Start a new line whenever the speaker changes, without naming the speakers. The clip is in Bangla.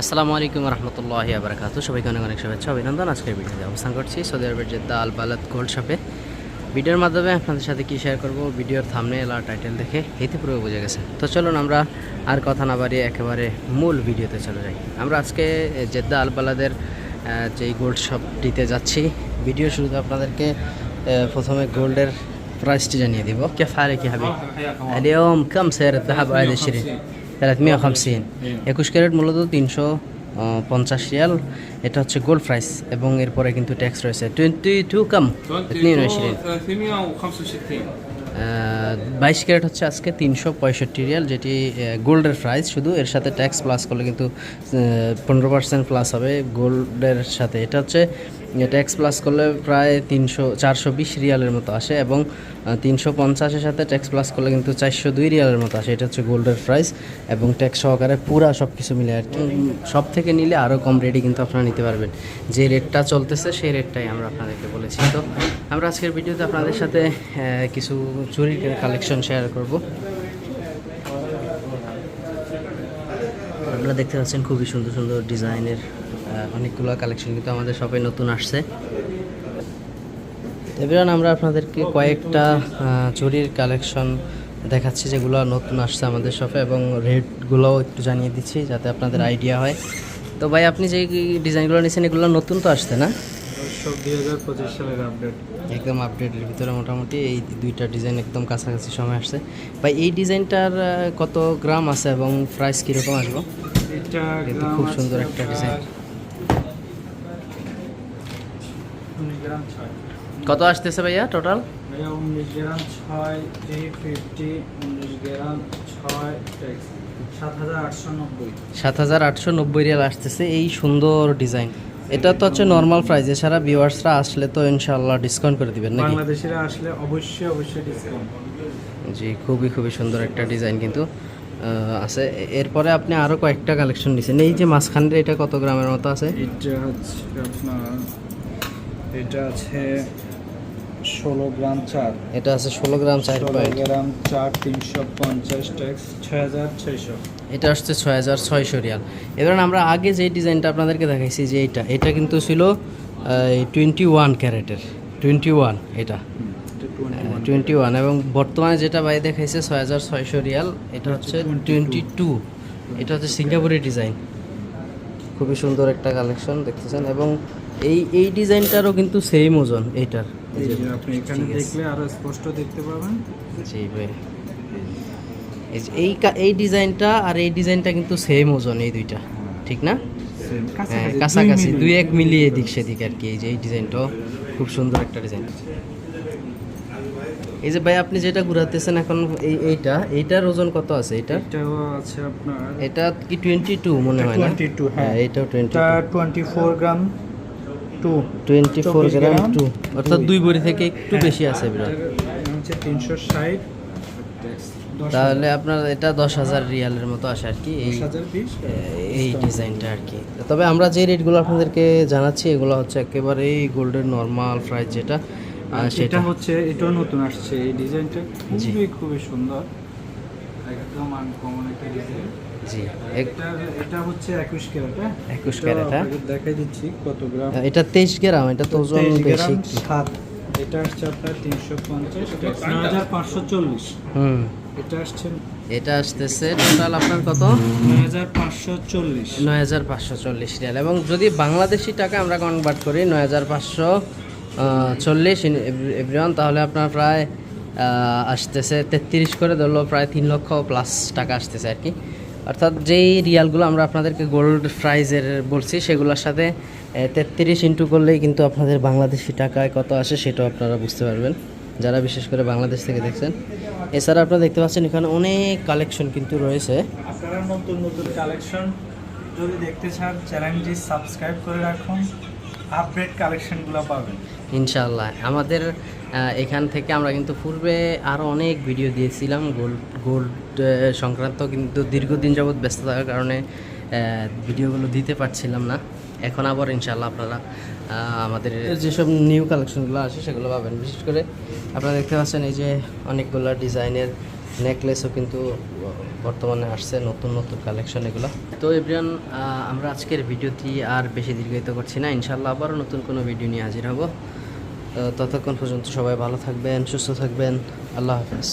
আসসালামু আলাইকুম রহমতুল্লাহ আবরাকাত। সবাইকে অনেক অনেক শুভেচ্ছা অভিনন্দন। আজকের ভিডিওতে অবস্থান করছি সৌদি আরবের জেদ্দা আল বালাদ গোল্ড শপে। ভিডিওর মাধ্যমে আপনাদের সাথে কী শেয়ার করব ভিডিওর থামনে এলা টাইটেল দেখে ইতিপূর্বে বুঝে গেছে তো চলুন আমরা আর কথা না বাড়িয়ে একেবারে মূল ভিডিওতে চলে যাই। আমরা আজকে জেদ্দা আল বালাদের যেই গোল্ড শপটিতে যাচ্ছি ভিডিও শুরুতে আপনাদেরকে প্রথমে গোল্ডের প্রাইসটি জানিয়ে দিব। কে ফারে কী হবে কম কাম স্যার দাহাব 20 350 একুশ ক্যারেট মূলত তিনশো পঞ্চাশ রিয়াল। এটা হচ্ছে গোল্ড প্রাইস এবং এরপরে কিন্তু ট্যাক্স রয়েছে। টোয়েন্টি টু কাম
365
বাইশ ক্যারেট হচ্ছে আজকে তিনশো পঁয়ষট্টি রিয়াল যেটি গোল্ডের প্রাইস শুধু এর সাথে ট্যাক্স প্লাস করলে কিন্তু পনেরো পার্সেন্ট প্লাস হবে গোল্ডের সাথে। এটা হচ্ছে ট্যাক্স প্লাস করলে প্রায় তিনশো চারশো বিশ রিয়ালের মতো আসে এবং তিনশো পঞ্চাশের সাথে ট্যাক্স প্লাস করলে কিন্তু চারশো দুই রিয়ালের মতো আসে। এটা হচ্ছে গোল্ডের প্রাইস এবং ট্যাক্স সহকারে পুরা সব কিছু মিলে আর কি। সব থেকে নিলে আরও কম রেটে কিন্তু আপনারা নিতে পারবেন। যে রেটটা চলতেছে সেই রেটটাই আমরা আপনাদেরকে বলেছি। তো আমরা আজকের ভিডিওতে আপনাদের সাথে কিছু চুরির কালেকশন শেয়ার করব। আপনারা দেখতে পাচ্ছেন খুবই সুন্দর সুন্দর ডিজাইনের অনেকগুলো কালেকশন কিন্তু আমাদের শপে নতুন আসছে। এবার আমরা আপনাদেরকে কয়েকটা চুরির কালেকশন দেখাচ্ছি যেগুলো নতুন আসছে আমাদের শপে এবং রেটগুলোও একটু জানিয়ে দিচ্ছি যাতে আপনাদের আইডিয়া হয়। তো ভাই আপনি যে ডিজাইনগুলো নিয়েছেন এগুলো নতুন তো আসছে না?
সালের আপডেট
একদম আপডেটের ভিতরে মোটামুটি এই দুইটা ডিজাইন একদম কাছাকাছি সময় আসছে। ভাই এই ডিজাইনটার কত গ্রাম আছে এবং প্রাইস কীরকম আসব?
এটা
খুব সুন্দর একটা ডিজাইন
উনিশ গ্রাম ছয়।
কত আসতেছে ভাইয়া টোটাল
ভাইয়া উনিশ গ্রাম ছয় থ্রি ফিফটি উনিশ গ্রাম ছয় সাত হাজার আটশো নব্বই।
রিয়াল আসতেছে এই সুন্দর ডিজাইন। এটা তো হচ্ছে নর্মাল প্রাইস এছাড়া ভিউয়ার্সরা আসলে তো ইনশাআল্লাহ ডিসকাউন্ট করে দিবেন নাকি?
বাংলাদেশিরা আসলে অবশ্যই অবশ্যই ডিসকাউন্ট
জি খুবই খুবই সুন্দর একটা ডিজাইন কিন্তু আছে। এরপরে আপনি আরও কয়েকটা কালেকশন নিয়েছেন এই যে মাঝখানের এটা কত গ্রামের মতো আছে?
এটা হচ্ছে আপনার এটা আছে ষোলো গ্রাম চার।
এটা আছে ষোলো গ্রাম চার পয়েন্ট
গ্রাম চার তিনশো পঞ্চাশ ট্যাক্স ছয় হাজার ছয়শো।
এটা আসছে ছয় হাজার ছয়শো রিয়াল। এবার আমরা আগে যে ডিজাইনটা আপনাদেরকে দেখাইছি যে এটা এটা কিন্তু ছিল টোয়েন্টি ওয়ান ক্যারেটের টোয়েন্টি ওয়ান এটা
টোয়েন্টি
ওয়ান এবং বর্তমানে যেটা বাই দেখাইছে ছয় হাজার ছয়শো রিয়াল এটা হচ্ছে টোয়েন্টি টু এটা হচ্ছে সিঙ্গাপুরের ডিজাইন। খুবই সুন্দর একটা কালেকশন দেখতেছেন এবং এই এই ডিজাইনটারও কিন্তু সেম ওজন এইটার।
এই আপনি এখানে দেখলে আরও স্পষ্ট দেখতে পাবেন।
জি ভাই। এই এই ডিজাইনটা আর এই ডিজাইনটা কিন্তু সেম ওজন এই দুইটা। ঠিক না? হ্যাঁ,
কাছাকাছি, দুই
এক মিলিয়ে এদিক সেদিক আর কি এই যে এই ডিজাইনটাও খুব সুন্দর একটা ডিজাইন। এই যে ভাই আপনি যেটা ঘুরাতেছেন এখন এই এইটা এইটার ওজন কত আছে এটা
এটাও আছে আপনার
এটা কি টোয়েন্টি টু মনে হয় না?
22, হ্যাঁ।
হ্যাঁ এটাও টোয়েন্টি
এটা twenty four gram to
twenty four
24
gram
gram,
two অর্থাৎ
দুই।
বড়ি থেকে একটু বেশি আছে বিরাট
হচ্ছে তিনশো ষাট।
তাহলে আপনার এটা দশ হাজার রিয়ালের মতো আসে আর কি। এই ডিজাইনটা আর কি। তবে আমরা যে রেটগুলো আপনাদেরকে জানাচ্ছি এগুলো হচ্ছে একেবারেই গোল্ডের নর্মাল প্রাইস যেটা।
আর
সেটা
সেটা হচ্ছে এটাও নতুন আসছে। এই ডিজাইনটা খুবই খুবই সুন্দর। একদম আনকমন একটা ডিজাইন
জি
এটা এটা হচ্ছে ক্যারেট হ্যাঁ?
21
এটাও
ক্যারেট, হ্যাঁ।
দেখাই দিচ্ছি কত গ্রাম।
এটা তেইশ গ্রাম এটা তো ওজন বেশি
গ্রাম সাত। এটা আসছে আপনার তিনশো পঞ্চাশ নয় হাজার পাঁচশো চল্লিশ।
হুম।
এটা আসছে
এটা আসতেছে টোটাল আপনার কত?
নয় হাজার পাঁচশো চল্লিশ।
নয় হাজার পাঁচশো চল্লিশ রিয়াল। এবং যদি বাংলাদেশি টাকা আমরা কনভার্ট করি নয় হাজার পাঁচশো চল্লিশ এভরিওয়ান, তাহলে আপনার প্রায় আসতেছে তেত্রিশ করে, ধরলো প্রায় তিন লক্ষ প্লাস টাকা আসতেছে আর কি। অর্থাৎ যেই রিয়ালগুলো আমরা আপনাদেরকে গোল্ড প্রাইজের বলছি, সেগুলোর সাথে তেত্রিশ ইন্টু করলেই কিন্তু আপনাদের বাংলাদেশি টাকায় কত আসে সেটাও আপনারা বুঝতে পারবেন, যারা বিশেষ করে বাংলাদেশ থেকে দেখছেন। এছাড়া আপনারা দেখতে পাচ্ছেন এখানে অনেক কালেকশন কিন্তু রয়েছে।
আপনারা নতুন নতুন কালেকশন যদি দেখতে চান চ্যানেলটি সাবস্ক্রাইব করে রাখুন আপডেট কালেকশনগুলো পাবেন।
ইনশাআল্লাহ। আমাদের এখান থেকে আমরা কিন্তু পূর্বে আরও অনেক ভিডিও দিয়েছিলাম। গোল্ড গোল্ড সংক্রান্ত কিন্তু দীর্ঘদিন যাবৎ ব্যস্ত থাকার কারণে ভিডিওগুলো দিতে পারছিলাম না। এখন আবার ইনশাল্লাহ আপনারা আমাদের যেসব নিউ কালেকশনগুলো আছে সেগুলো পাবেন। বিশেষ করে আপনারা দেখতে পাচ্ছেন এই যে অনেকগুলো ডিজাইনের নেকলেসও কিন্তু বর্তমানে আসছে নতুন নতুন কালেকশন এগুলো। তো এব্রিয়ান আমরা আজকের ভিডিওটি আর বেশি দীর্ঘায়িত করছি না। ইনশাল্লাহ আবারও নতুন কোনো ভিডিও নিয়ে হাজির হব। ততক্ষণ পর্যন্ত সবাই ভালো থাকবেন, সুস্থ থাকবেন। আল্লাহ হাফেজ।